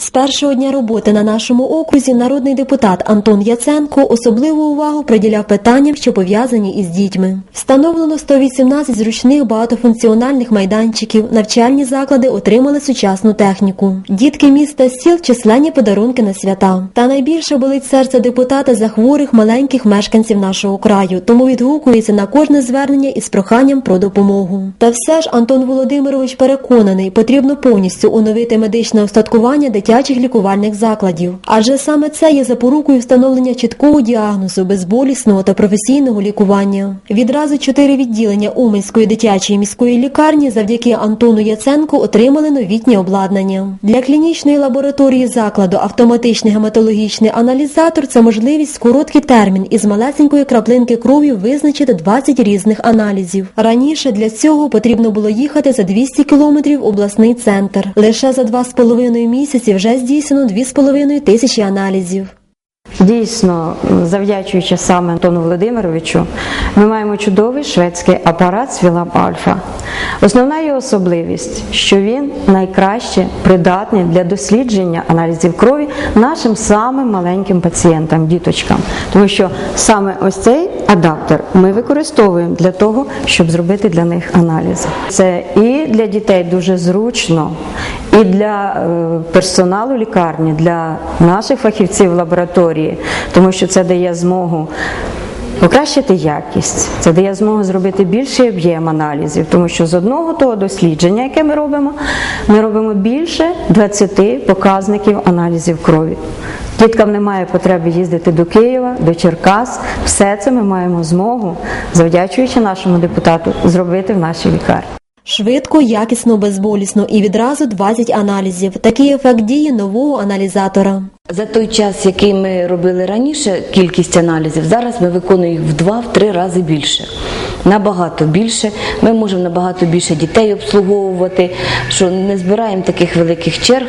З першого дня роботи на нашому окрузі народний депутат Антон Яценко особливу увагу приділяв питанням, що пов'язані із дітьми. Встановлено 118 зручних багатофункціональних майданчиків. Навчальні заклади отримали сучасну техніку. Дітки міста сіл численні подарунки на свята. Та найбільше болить серце депутата за хворих маленьких мешканців нашого краю, тому відгукується на кожне звернення із проханням про допомогу. Та все ж Антон Володимирович переконаний, потрібно повністю оновити медичне устаткування дитячих лікувальних закладів, адже саме це є запорукою встановлення чіткого діагнозу, безболісного та професійного лікування. Відразу чотири відділення Уманської дитячої міської лікарні завдяки Антону Яценку отримали новітнє обладнання. Для клінічної лабораторії закладу автоматичний гематологічний аналізатор це можливість короткий термін із малесенької краплинки крові визначити 20 різних аналізів. Раніше для цього потрібно було їхати за 200 кілометрів обласний центр. Лише за два з половиною місяці вже здійснено 2,5 тисячі аналізів. Дійсно, завдячуючи саме Антону Володимировичу, ми маємо чудовий шведський апарат Свілаб Альфа. Основна його особливість, що він найкраще придатний для дослідження аналізів крові нашим самим маленьким пацієнтам, діточкам. Тому що саме ось цей адаптер ми використовуємо для того, щоб зробити для них аналіз. Це і для дітей дуже зручно, і для е, персоналу лікарні, для наших фахівців лабораторії, тому що це дає змогу. Покращити якість, це дає змогу зробити більший об'єм аналізів, тому що з одного того дослідження, яке ми робимо, ми робимо більше 20 показників аналізів крові. Діткам немає потреби їздити до Києва, до Черкас. Все це ми маємо змогу, завдячуючи нашому депутату, зробити в нашій лікарні. Швидко, якісно, безболісно і відразу 20 аналізів. Такий ефект дії нового аналізатора. За той час, який ми робили раніше, кількість аналізів, зараз ми виконуємо їх в два-три рази більше. Набагато більше. Ми можемо набагато більше дітей обслуговувати, що не збираємо таких великих черг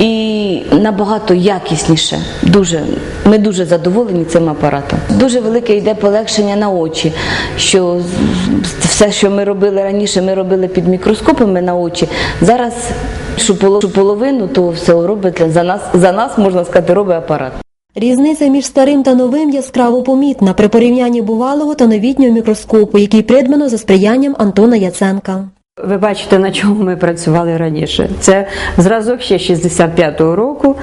і набагато якісніше. Дуже ми дуже задоволені цим апаратом. Дуже велике йде полегшення на очі. Що все, що ми робили раніше, ми робили під мікроскопами на очі. Зараз що поло- половину того всього робить за нас, за нас можна сказати, робить апарат. Різниця між старим та новим яскраво помітна при порівнянні бувалого та новітнього мікроскопу, який придбано за сприянням Антона Яценка. Ви бачите, на чому ми працювали раніше. Це зразок ще 65-го року,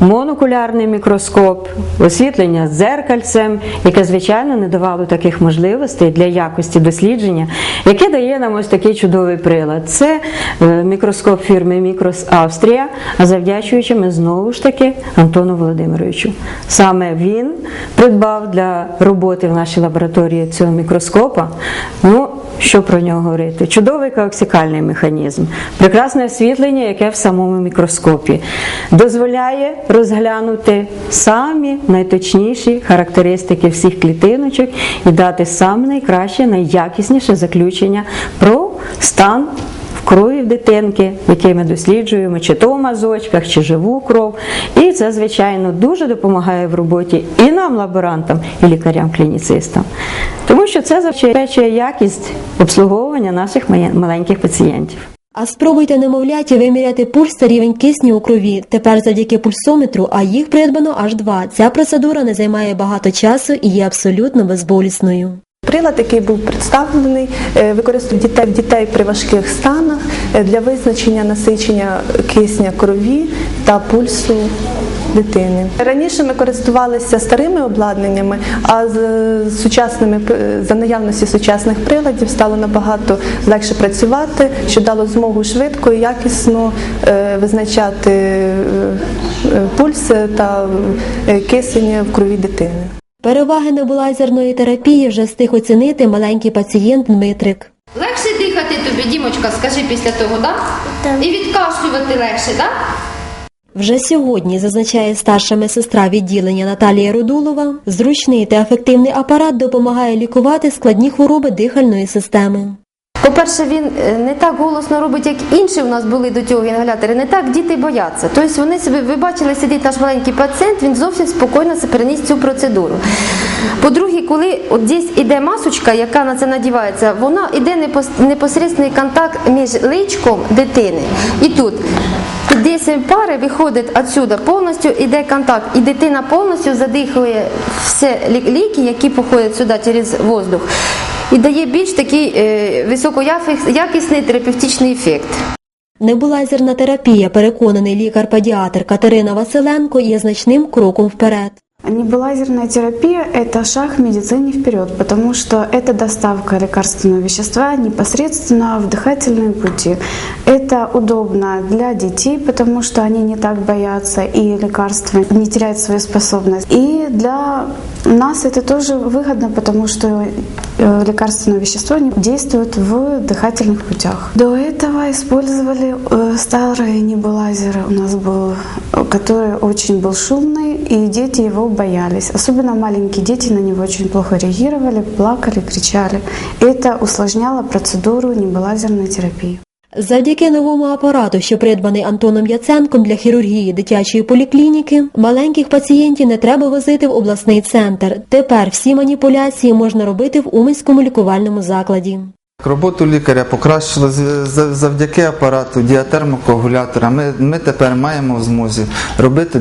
монокулярний мікроскоп, освітлення з дзеркальцем, яке, звичайно, не давало таких можливостей для якості дослідження, яке дає нам ось такий чудовий прилад. Це е, мікроскоп фірми Мікрос Австрія, а завдячуючи ми знову ж таки Антону Володимировичу. Саме він придбав для роботи в нашій лабораторії цього мікроскопа. Ну, що про нього говорити? Чудовий коаксикальний механізм, прекрасне освітлення, яке в самому мікроскопі, дозволяє розглянути самі найточніші характеристики всіх клітиночок і дати саме найкраще, найякісніше заключення про стан крові в дитинки, який ми досліджуємо, чи то в мазочках, чи живу кров. І це, звичайно, дуже допомагає в роботі і нам, лаборантам, і лікарям-клініцистам. Тому що це забезпечує якість обслуговування наших маленьких пацієнтів. А спробуйте немовляті виміряти пульс та рівень кисню у крові. Тепер завдяки пульсометру, а їх придбано аж два. Ця процедура не займає багато часу і є абсолютно безболісною. Прилад, який був представлений, е, використовують дітей дітей при важких станах е, для визначення насичення кисня крові та пульсу дитини. Раніше ми користувалися старими обладнаннями, а з з сучасними е, за наявності сучасних приладів стало набагато легше працювати, що дало змогу швидко і якісно е, визначати е, е, пульс та е, кисень в крові дитини. Переваги небулайзерної терапії вже встиг оцінити маленький пацієнт Дмитрик. Легше дихати тобі, Дімочка, скажи після того, да? І відкашлювати легше, да? Вже сьогодні, зазначає старша медсестра відділення Наталія Рудулова, зручний та ефективний апарат допомагає лікувати складні хвороби дихальної системи. По-перше, він е, не так голосно робить, як інші у нас були до цього інгалятори, не так діти бояться. Тобто вони собі, ви бачили, сидить наш маленький пацієнт, він зовсім спокійно переніс цю процедуру. По-друге, коли от десь іде масочка, яка на це надівається, вона іде непос- непосередній контакт між личком дитини і тут. З пари виходить відсюди повністю, іде контакт, і дитина повністю задихує всі ліки, які походять сюди через воздух, і дає більш такий е, високоякісний терапевтичний ефект. Небулайзерна терапія, переконаний лікар-педіатр Катерина Василенко, є значним кроком вперед. Небулайзерная терапия – это шаг медицине вперед, потому что это доставка лекарственного вещества непосредственно в дыхательные пути. Это удобно для детей, потому что они не так боятся и лекарства не теряют свою способность. И для нас это тоже выгодно, потому что э, лекарственное вещество действует в дыхательных путях. До этого использовали э, старые небулайзеры. У нас был, э, который очень был шумный, и дети его боялись. Особенно маленькие дети на него очень плохо реагировали, плакали, кричали. Это усложняло процедуру небулайзерной терапии. Завдяки новому апарату, що придбаний Антоном Яценком для хірургії дитячої поліклініки, маленьких пацієнтів не треба возити в обласний центр. Тепер всі маніпуляції можна робити в Уманському лікувальному закладі. Роботу лікаря покращило завдяки апарату діатермокоагулятора. Ми, ми тепер маємо в змозі робити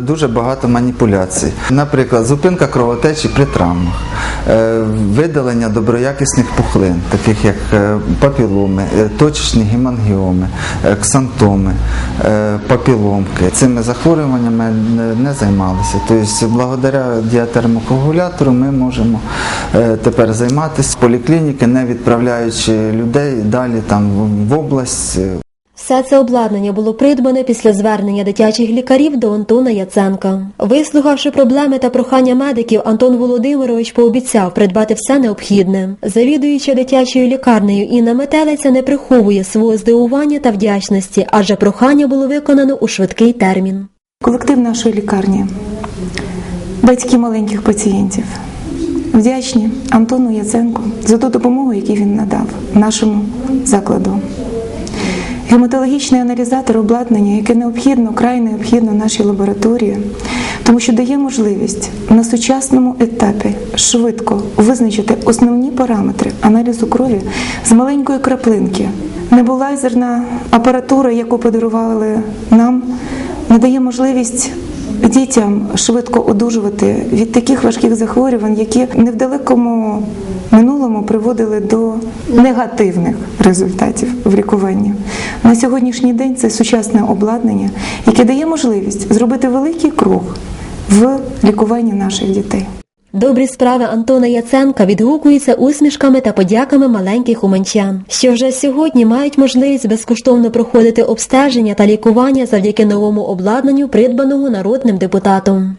дуже багато маніпуляцій. Наприклад, зупинка кровотечі при травмах, е, видалення доброякісних пухлин, таких як е, папіломи, е, точечні гемангіоми, ксантоми, папіломки. Цими захворюваннями не, займалися. Тобто, благодаря діатермокоагулятору ми можемо тепер займатися поліклініки, не відправляючи людей далі там в- в область. Все це обладнання було придбане після звернення дитячих лікарів до Антона Яценка. Вислухавши проблеми та прохання медиків, Антон Володимирович пообіцяв придбати все необхідне. Завідуюча дитячою лікарнею Інна Метелиця не приховує свого здивування та вдячності, адже прохання було виконано у швидкий термін. Колектив нашої лікарні, батьки маленьких пацієнтів. Вдячні Антону Яценку за ту допомогу, яку він надав нашому закладу. Гематологічний аналізатор обладнання, яке необхідно, край необхідно нашій лабораторії, тому що дає можливість на сучасному етапі швидко визначити основні параметри аналізу крові з маленької краплинки. Небулайзерна апаратура, яку подарували нам, надає можливість дітям швидко одужувати від таких важких захворювань, які не в далекому минулому приводили до негативних результатів в лікуванні. На сьогоднішній день це сучасне обладнання, яке дає можливість зробити великий крок в лікуванні наших дітей. Добрі справи Антона Яценка відгукуються усмішками та подяками маленьких уманчан, що вже сьогодні мають можливість безкоштовно проходити обстеження та лікування завдяки новому обладнанню, придбаному народним депутатом.